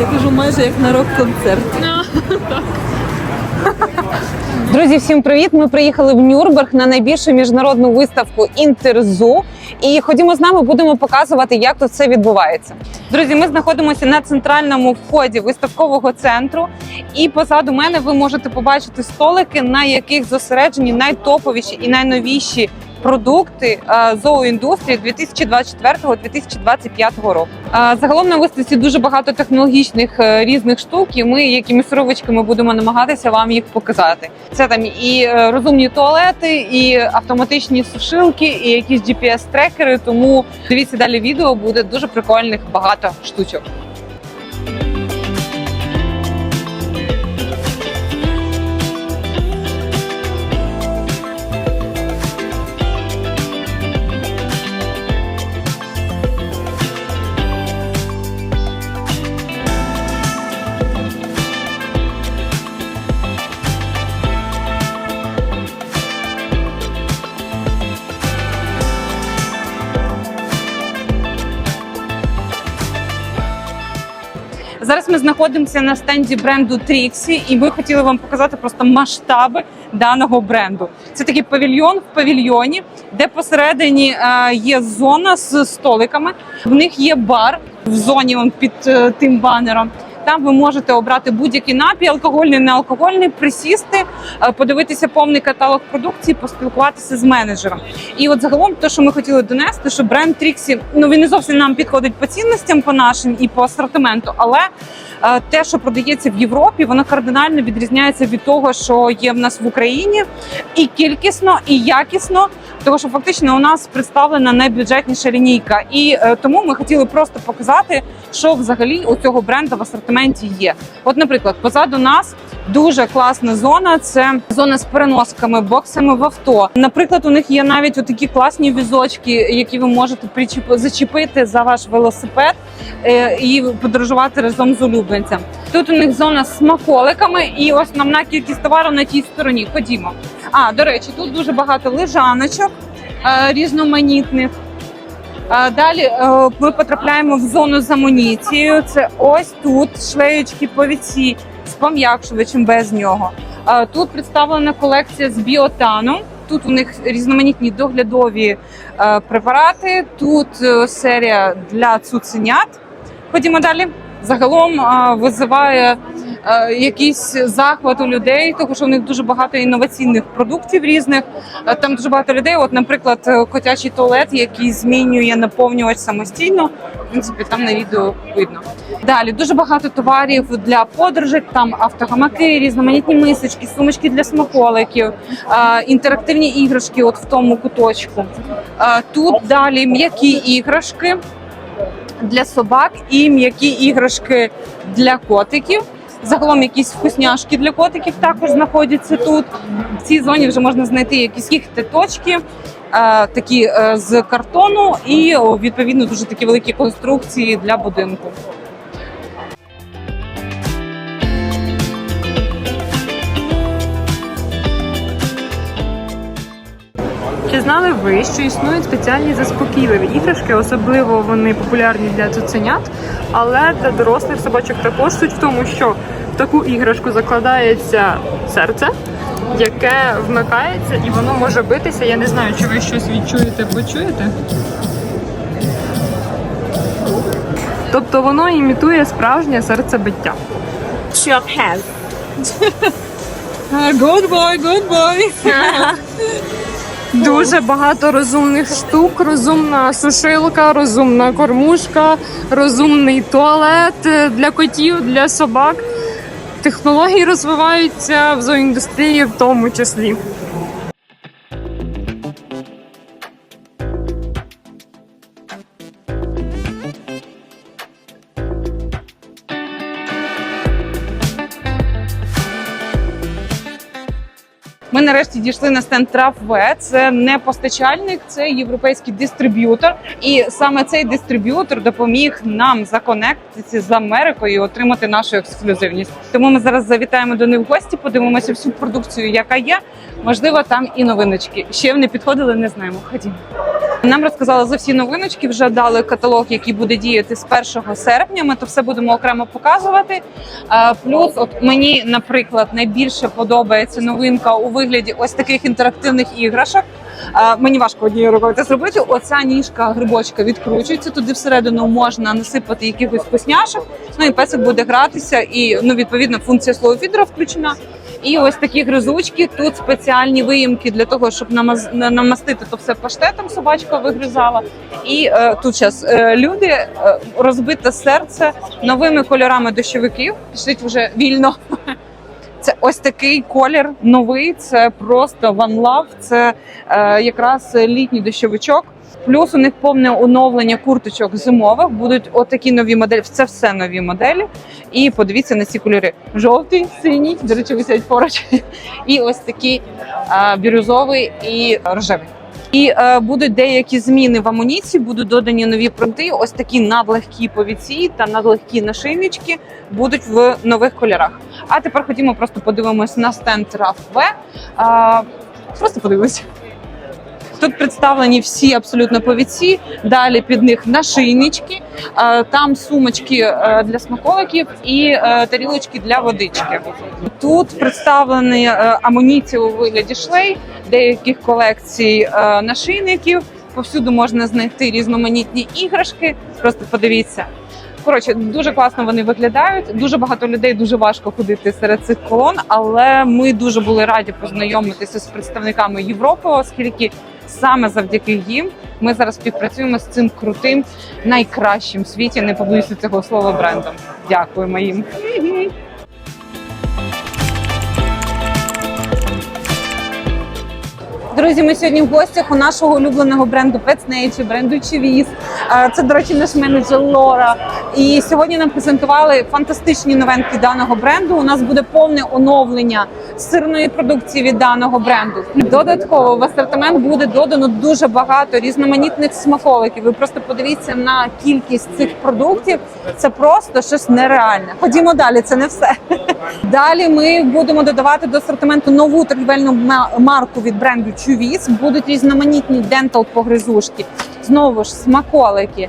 Я кажу, майже як на рок-концерт. Друзі, всім привіт! Ми приїхали в Нюрнберг на найбільшу міжнародну виставку Інтерзу. І ходімо з нами, будемо показувати, як тут все відбувається. Друзі, ми знаходимося на центральному вході виставкового центру. І позаду мене ви можете побачити столики, на яких зосереджені найтоповіші і найновіші продукти е, зооіндустрії 2024-2025 року. Е, Загалом на виставці дуже багато технологічних е, різних штук, і ми якимись ровочками будемо намагатися вам їх показати. Це там і розумні туалети, і автоматичні сушилки, і якісь GPS-трекери. Тому дивіться далі відео, буде дуже прикольних багато штучок. Ми знаходимося на стенді бренду Trixie, і ми хотіли вам показати просто масштаби даного бренду. Це такий павільйон в павільйоні, де посередині е, є зона з столиками. В них є бар в зоні он, під е, тим банером. Там ви можете обрати будь-який напій, алкогольний, неалкогольний, присісти, е, подивитися повний каталог продукції, поспілкуватися з менеджером. І от загалом, те, що ми хотіли донести, що бренд Тріксі ну він не зовсім нам підходить по цінностям, по нашим і по асортименту, але е, те, що продається в Європі, воно кардинально відрізняється від того, що є в нас в Україні, і кількісно, і якісно. Тому що фактично у нас представлена найбюджетніша лінійка, і е, тому ми хотіли просто показати, що взагалі у цього бренду в асортименті є. От, наприклад, позаду нас дуже класна зона. Це зона з переносками, боксами в авто. Наприклад, у них є навіть такі класні візочки, які ви можете зачепити за ваш велосипед е, і подорожувати разом з улюбленцем. Тут у них зона з смаколиками, і основна кількість товару на тій стороні. Ходімо. А до речі, тут дуже багато лежаночок різноманітних. Е, Далі е, ми потрапляємо в зону з амуніцією. Це ось тут шлеючки повіці з пом'якшувачем без нього. Е, Тут представлена колекція з біотану. Тут у них різноманітні доглядові е, препарати. Тут е, серія для цуценят. Ходімо далі. Загалом е, визиває е, якийсь захват у людей, тому що у них дуже багато інноваційних продуктів різних. Е, Там дуже багато людей. От, наприклад, е, котячий туалет, який змінює наповнювач самостійно. В принципі, там на відео видно. Далі дуже багато товарів для подорожей. Там автогамаки, різноманітні мисочки, сумочки для смаколиків, е, інтерактивні іграшки. От в тому куточку. Е, Тут далі м'які іграшки для собак і м'які іграшки для котиків. Загалом якісь вкусняшки для котиків також знаходяться тут. В цій зоні вже можна знайти якісь їхти точки, е, такі е, з картону, і відповідно дуже такі великі конструкції для будинку. Знали ви, що існують спеціальні заспокійливі іграшки, особливо вони популярні для цуценят, але для дорослих собачок також суть в тому, що в таку іграшку закладається серце, яке вмикається і воно може битися. Я не знаю, чи ви щось відчуєте, почуєте. Тобто воно імітує справжнє серцебиття. Good boy, good boy! Дуже багато розумних штук, розумна сушилка, розумна кормушка, розумний туалет е, для котів, для собак. Технології розвиваються в зооіндустрії в тому числі. Ми нарешті дійшли на стенд Трафве. Це не постачальник, це європейський дистриб'ютор. І саме цей дистриб'ютор допоміг нам законектитися з Америкою і отримати нашу ексклюзивність. Тому ми зараз завітаємо до них в гості, подивимося всю продукцію, яка є. Можливо, там і новиночки. Ще вони підходили, не знаємо. Ходімо. Нам розказали за всі новиночки. Вже дали каталог, який буде діяти з 1 серпня. Ми то все будемо окремо показувати. Е, Плюс, от мені, наприклад, найбільше подобається новинка у вигляді ось таких інтерактивних іграшок. Е, Мені важко однією рукою це зробити. Оця ніжка грибочка відкручується. Туди всередину можна насипати якихось вкусняшок. Ну і песик буде гратися. І ну відповідно функція словофідера включена. І ось такі гризучки. Тут спеціальні виїмки для того, щоб намаз... намастити то все паштетом. Собачка вигризала. І е, тут час е, люди е, розбите серце новими кольорами дощовиків. Пішліть вже вільно. Це ось такий колір новий. Це просто One Love, Це е, якраз літній дощовичок. Плюс у них повне оновлення курточок зимових. Будуть отакі нові моделі. Це все нові моделі. І подивіться на ці кольори: жовтий, синій, до речі, висять поруч, і ось такий е, бірюзовий і рожевий. І е, будуть деякі зміни в амуніції, будуть додані нові принти. Ось такі надлегкі повіці та надлегкі нашийнички будуть в нових кольорах. А тепер ходімо, просто подивимось на стенд RAF-V. А, Просто подивимось. Тут представлені всі абсолютно повіці. Далі під них нашийнички, е, там сумочки е, для смаколиків і е, тарілочки для водички. Тут представлені амуніція у вигляді шлей, деяких колекцій нашийників. Повсюду можна знайти різноманітні іграшки. Просто подивіться. Коротше, дуже класно вони виглядають. Дуже багато людей дуже важко ходити серед цих колон, але ми дуже були раді познайомитися з представниками Європи, оскільки саме завдяки їм ми зараз співпрацюємо з цим крутим, найкращим в світі. Не побоюся цього слова брендом. Дякуємо їм. Друзі, ми сьогодні в гостях у нашого улюбленого бренду Pets Nature, бренду Чивіс. Це, до речі, наш менеджер Лора. І сьогодні нам презентували фантастичні новинки даного бренду. У нас буде повне оновлення сирної продукції від даного бренду. Додатково в асортимент буде додано дуже багато різноманітних смаколиків. Ви просто подивіться на кількість цих продуктів. Це просто щось нереальне. Ходімо далі, це не все. Далі ми будемо додавати до асортименту нову торгівельну марку від бренду Чувіс. Будуть різноманітні дентал погризушки. Знову ж смаколики.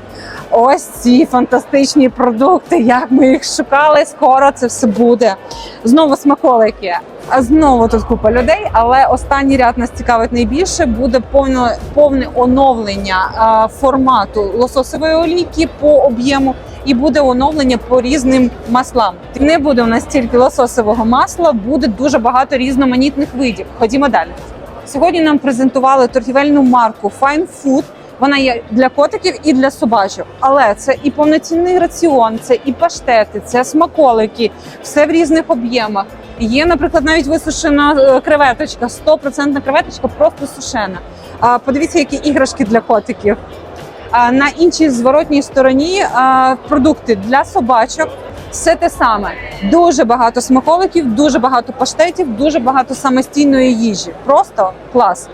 Ось ці фантастичні продукти. Як ми їх шукали, скоро це все буде. Знову смаколики. А знову тут купа людей, але останній ряд нас цікавить найбільше. Буде повне, повне оновлення а, формату лососової олійки по об'єму, і буде оновлення по різним маслам. Не буде у нас тільки лососового масла, буде дуже багато різноманітних видів. Ходімо далі. Сьогодні нам презентували торгівельну марку Fine Food. Вона є для котиків і для собачок, але це і повноцінний раціон, це і паштети, це смаколики, все в різних об'ємах. Є, наприклад, навіть висушена е, креветочка, 100% креветочка, просто сушена. Подивіться, які іграшки для котиків. На іншій зворотній стороні продукти для собачок. Все те саме. Дуже багато смаколиків, дуже багато паштетів, дуже багато самостійної їжі. Просто клас.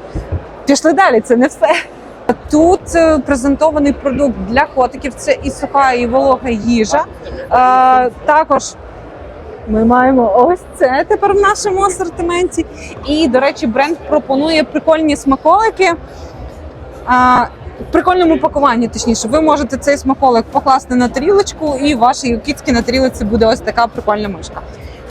Пішли далі, це не все. Тут е, презентований продукт для котиків. Це і суха, і волога їжа. Е, також ми маємо ось це тепер в нашому асортименті. І, до речі, бренд пропонує прикольні смаколики. А, в прикольному пакуванні, точніше, ви можете цей смаколик покласти на тарілочку, і вашій кіцьки на тарілці буде ось така прикольна мишка.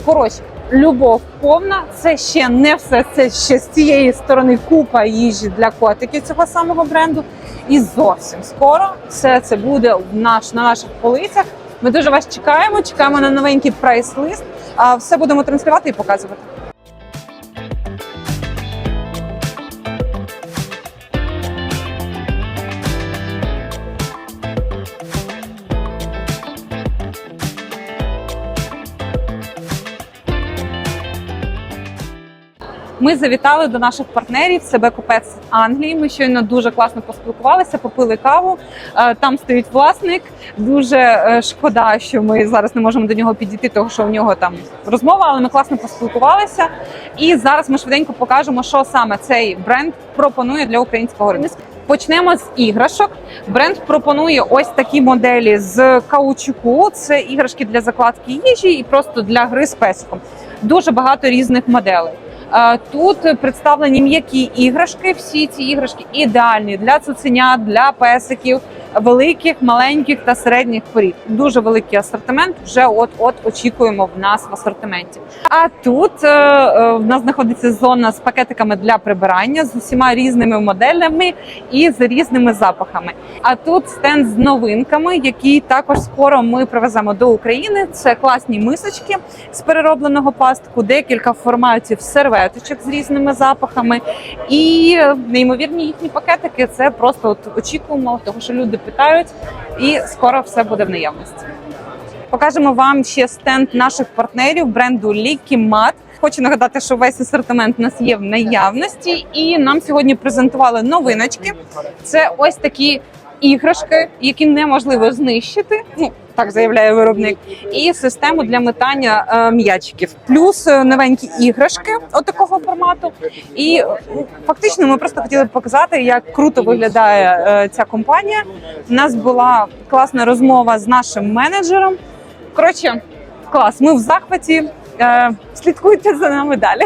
Коротше, любов повна. Це ще не все. Це ще з цієї сторони купа їжі для котиків цього самого бренду. І зовсім скоро все це буде в наш на наших полицях. Ми дуже вас чекаємо. Чекаємо на новенький прайс-лист. А все будемо транслювати і показувати. Ми завітали до наших партнерів. Це Бекупець Англії. Ми щойно дуже класно поспілкувалися, попили каву. Е, Там стоїть власник. Дуже е, шкода, що ми зараз не можемо до нього підійти, тому що у нього там розмова, але ми класно поспілкувалися. І зараз ми швиденько покажемо, що саме цей бренд пропонує для українського ринку. Почнемо з іграшок. Бренд пропонує ось такі моделі з каучуку. Це іграшки для закладки їжі і просто для гри з песиком. Дуже багато різних моделей. Тут представлені м'які іграшки. Всі ці іграшки ідеальні для цуценят, для песиків, великих, маленьких та середніх порід. Дуже великий асортимент. Вже от от очікуємо в нас в асортименті. А тут е, е, в нас знаходиться зона з пакетиками для прибирання з усіма різними моделями і з різними запахами. А тут стенд з новинками, які також скоро ми привеземо до України. Це класні мисочки з переробленого пластику, декілька форматів серветочок з різними запахами, і е, неймовірні їхні пакетики. Це просто от очікуємо, тому що люди питають, і скоро все буде в наявності. Покажемо вам ще стенд наших партнерів бренду Mat. Хочу нагадати, що весь асортимент у нас є в наявності, і нам сьогодні презентували новиночки. Це ось такі іграшки, які неможливо знищити. Ну так заявляє виробник, і систему для метання е, м'ячиків. Плюс е, новенькі іграшки от такого формату. І е, фактично ми просто хотіли показати, як круто виглядає ця компанія. У нас була класна розмова з нашим менеджером. Коротше, клас. Ми в захваті. Слідкуйте за нами далі.